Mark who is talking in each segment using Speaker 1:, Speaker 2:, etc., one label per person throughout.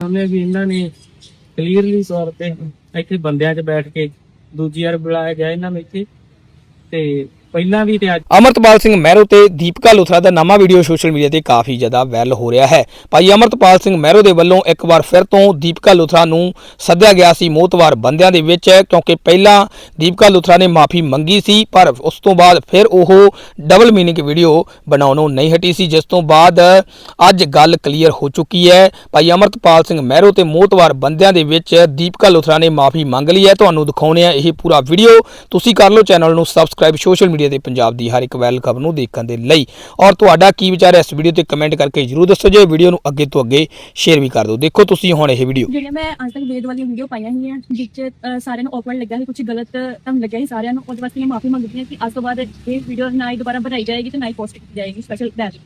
Speaker 1: ਉਹਨੇ ਵੀ ਇਹਨਾਂ ਨੇ ਕਲੀਅਰਲੀ ਤੌਰ ਤੇ ਇੱਥੇ ਬੰਦਿਆਂ 'ਚ ਬੈਠ ਕੇ ਦੂਜੀ ਵਾਰ ਬੁਲਾਇਆ ਗਿਆ ਇਹਨਾਂ ਨੂੰ ਇੱਥੇ ਤੇ ਪਹਿਲਾਂ ਵੀ ਤੇ ਅੱਜ
Speaker 2: ਅਮਰਤਪਾਲ ਸਿੰਘ ਮਹਿਰੋ ਤੇ ਦੀਪਕਾ ਲੁਥਰਾ ਦਾ ਨਵਾਂ ਵੀਡੀਓ ਸੋਸ਼ਲ ਮੀਡੀਆ ਤੇ ਕਾਫੀ ਜ਼ਿਆਦਾ ਵਾਇਰਲ ਹੋ ਰਿਹਾ ਹੈ। ਭਾਈ ਅਮਰਤਪਾਲ ਸਿੰਘ ਮਹਿਰੋ ਦੇ ਵੱਲੋਂ ਇੱਕ ਵਾਰ ਫਿਰ ਤੋਂ ਦੀਪਕਾ ਲੁਥਰਾ ਨੂੰ ਸੱਦਿਆ ਗਿਆ ਸੀ ਮੋਤਵਾਰ ਬੰਦਿਆਂ ਦੇ ਵਿੱਚ, ਕਿਉਂਕਿ ਪਹਿਲਾਂ ਦੀਪਕਾ ਲੁਥਰਾ ਨੇ ਮਾਫੀ ਮੰਗੀ ਸੀ, ਪਰ ਉਸ ਤੋਂ ਬਾਅਦ ਫਿਰ ਉਹ ਡਬਲ ਮੀਨਿੰਗ ਵੀਡੀਓ ਬਣਾਉਣੋਂ ਨਹੀਂ ਹਟੀ ਸੀ, ਜਿਸ ਤੋਂ ਬਾਅਦ ਅੱਜ ਗੱਲ ਕਲੀਅਰ ਹੋ ਚੁੱਕੀ ਹੈ। ਭਾਈ ਅਮਰਤਪਾਲ ਸਿੰਘ ਮਹਿਰੋ ਤੇ ਮੋਤਵਾਰ ਬੰਦਿਆਂ ਦੇ ਵਿੱਚ ਦੀਪਕਾ ਲੁਥਰਾ ਨੇ ਮਾਫੀ ਮੰਗ ਲਈ ਹੈ। ਤੁਹਾਨੂੰ ਦਿਖਾਉਣੇ ਆ ਇਹ ਪੂਰਾ ਵੀਡੀਓ। ਤੁਸੀਂ ਕਰ ਲਓ ਚੈਨਲ ਨੂੰ ਸਬਸਕ੍ਰਾਈਬ ਸੋਸ਼ਲ ਮੀਡੀਆ ਤੇ ਪੰਜਾਬ ਦੀ ਹਰ ਇੱਕ ਵੈਲ ਖਬਰ ਨੂੰ ਦੇਖਣ ਦੇ ਲਈ। ਔਰ ਤੁਹਾਡਾ ਕੀ ਵਿਚਾਰ ਹੈ ਇਸ ਵੀਡੀਓ ਤੇ ਕਮੈਂਟ ਕਰਕੇ ਜਰੂਰ ਦੱਸੋ ਜੇ ਵੀਡੀਓ ਨੂੰ ਅੱਗੇ ਤੋਂ ਅੱਗੇ ਸ਼ੇਅਰ ਵੀ ਕਰ ਦਿਓ। ਦੇਖੋ ਤੁਸੀਂ ਹੁਣ ਇਹ ਵੀਡੀਓ।
Speaker 3: ਜਿਹੜੀਆਂ ਮੈਂ ਅੱਜ ਤੱਕ ਵੇਦ ਵਾਲੀਆਂ ਵੀਡੀਓ ਪਾਈਆਂ ਹੋਈਆਂ ਜਿਸ 'ਚ ਅ, ਸਾਰਿਆਂ ਨੂੰ ਔਕਵਰਡ ਲੱਗਾ ਸੀ ਕੁਝ ਗਲਤ ਤੁਹਾਨੂੰ ਲੱਗਿਆ ਸੀ ਸਾਰਿਆਂ ਨੂੰ ਉਹਦੇ ਵਾਸਤੇ ਮੈਂ ਮਾਫੀ ਮੰਗਦੀ ਹਾਂ ਕਿ ਅੱਜ ਤੋਂ ਬਾਅਦ ਇਹ ਵੀਡੀਓ ਨਾ ਹੀ ਦੁਬਾਰਾ ਬਣਾਈ ਜਾਏਗੀ ਤੇ ਨਾ ਹੀ ਪੋਸਟ ਕੀਤੀ ਜਾਏਗੀ ਸਪੈਸ਼ਲ ਡੈਸ਼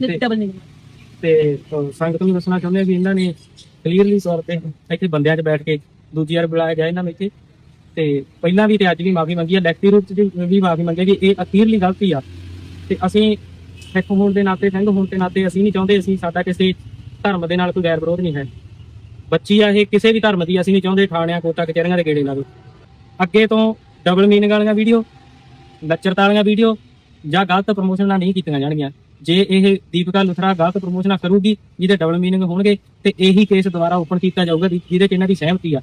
Speaker 1: ਤੇ-
Speaker 3: ਡਬਲ ਨਹੀਂ
Speaker 1: ਤੇ ਸੰਗਤ ਨੂੰ ਦੱਸਣਾ ਚਾਹੁੰਦੇ ਆ ਵੀ ਇਹਨਾਂ ਨੇ ਕਲੀਅਰਲੀ ਤੌਰ ਤੇ ਇੱਥੇ ਬੰਦਿਆਂ 'ਚ ਬੈਠ ਕੇ ਦੂਜੀ ਵਾਰ ਬੁਲਾਇਆ ਗਿਆ ਇਹਨਾਂ ਨੂੰ ਇੱਥੇ। ਤੇ ਪਹਿਲਾਂ ਵੀ ਤੇ ਅੱਜ ਵੀ ਮਾਫੀ ਮੰਗੀ ਆ ਲੈਕਟੀ ਰੂਪ 'ਚ ਵੀ ਮਾਫੀ ਮੰਗੀ ਕਿ ਇਹ ਅਖੀਰਲੀ ਗਲਤੀ ਆ। ਤੇ ਅਸੀਂ ਸਿੱਖ ਹੋਣ ਦੇ ਨਾਤੇ, ਸਿੰਘ ਹੋਣ ਦੇ ਨਾਤੇ ਅਸੀਂ ਨਹੀਂ ਚਾਹੁੰਦੇ, ਅਸੀਂ ਸਾਡਾ ਕਿਸੇ ਧਰਮ ਦੇ ਨਾਲ ਕੋਈ ਗੈਰ ਵਿਰੋਧ ਨਹੀਂ ਹੈ। ਬੱਚੀ ਆ ਇਹ, ਕਿਸੇ ਵੀ ਧਰਮ ਦੀ ਅਸੀਂ ਨਹੀਂ ਚਾਹੁੰਦੇ ਥਾਣਿਆਂ ਕੋਟਾ, ਕਚਹਿਰੀਆਂ ਦੇ ਗੇੜੇ ਲਾਵੇ ਅੱਗੇ ਤੋਂ ਡਬਲ ਮੀਨਿੰਗ ਵਾਲੀਆਂ ਵੀਡੀਓ ਲੱਚਰਤਾ ਵਾਲੀਆਂ ਵੀਡੀਓ ਜਾਂ ਗਲਤ ਪ੍ਰਮੋਸ਼ਨਾਂ ਨਹੀਂ ਕੀਤੀਆਂ ਜਾਣਗੀਆਂ। ਜੇ ਇਹ ਦੀਪਿਕਾ ਲੁਥਰਾ ਗਲਤ ਪ੍ਰਮੋਸ਼ਨਾਂ ਕਰੂਗੀ, ਜਿਹਦੇ ਡਬਲ ਮੀਨਿੰਗ ਹੋਣਗੇ, ਤੇ ਇਹੀ ਕੇਸ ਦੁਬਾਰਾ ਓਪਨ ਕੀਤਾ ਜਾਊਗਾ ਜਿ- ਜਿਹਦੇ 'ਚ ਇਹਨਾਂ ਦੀ ਸਹਿਮਤੀ ਆ।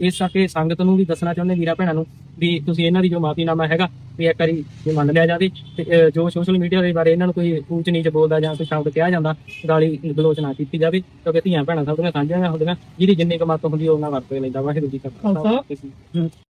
Speaker 1: ਇਸ ਕਰਕੇ ਸੰਗਤ ਨੂੰ ਵੀ ਦੱਸਣਾ ਚਾਹੁੰਦੇ ਵੀਰਾਂ ਭੈਣਾਂ ਨੂੰ ਵੀ ਤੁਸੀਂ ਇਹਨਾਂ ਦੀ ਜੋ ਮਾਫੀਨਾਮਾ ਹੈਗਾ ਵੀ ਇੱਕ ਵਾਰੀ ਜੇ ਮੰਨ ਲਿਆ ਜਾਵੇ ਤੇ ਜੋ ਸੋਸ਼ਲ ਮੀਡੀਆ ਦੇ ਬਾਰੇ ਇਹਨਾਂ ਨੂੰ ਕੋਈ ਉੱਚ ਨੀਚ ਬੋਲਦਾ ਜਾਂ ਕੋਈ ਸ਼ਬਦ ਕਿਹਾ ਜਾਂਦਾ ਗਾਲੀ ਗਲੋਚ ਨਾ ਕੀਤੀ ਜਾਵੇ ਕਿਉਂਕਿ ਧੀਆਂ ਭੈਣਾਂ ਸਭ ਦੀਆਂ ਸਾਂਝੀਆਂ ਹੁੰਦੀਆਂ ਜਿਹਦੀ ਜਿੰਨੀ ਕਮਾਤ ਹੁੰਦੀ ਉਹ ਉਹਨਾਂ ਵਰਤ ਕੇ ਲੈਂਦਾ ਵਾਹਿਗੁਰੂ ਜੀ ਕਾ ਖਾਲਸਾ।